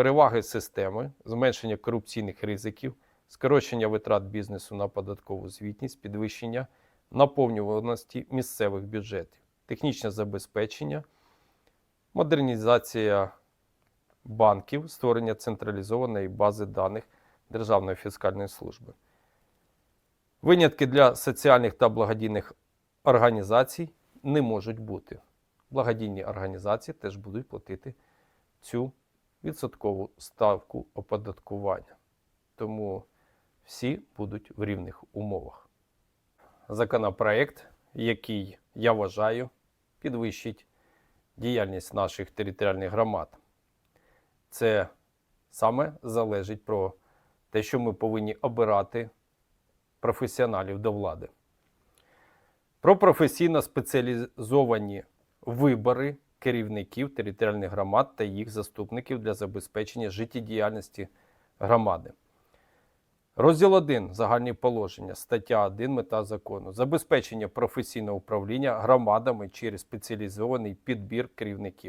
переваги системи, зменшення корупційних ризиків, скорочення витрат бізнесу на податкову звітність, підвищення наповнюваності місцевих бюджетів, технічне забезпечення, модернізація банків, створення централізованої бази даних Державної фіскальної служби. Винятки для соціальних та благодійних організацій не можуть бути. Благодійні організації теж будуть платити цю відсоткову ставку оподаткування. Тому всі будуть в рівних умовах. Законопроект, який я вважаю, підвищить діяльність наших територіальних громад. Це саме залежить про те, що ми повинні обирати професіоналів до влади. Про професійно спеціалізовані вибори керівників територіальних громад та їх заступників для забезпечення життєдіяльності громади. Розділ 1. Загальні положення. Стаття 1. Мета закону. Забезпечення професійного управління громадами через спеціалізований підбір керівників.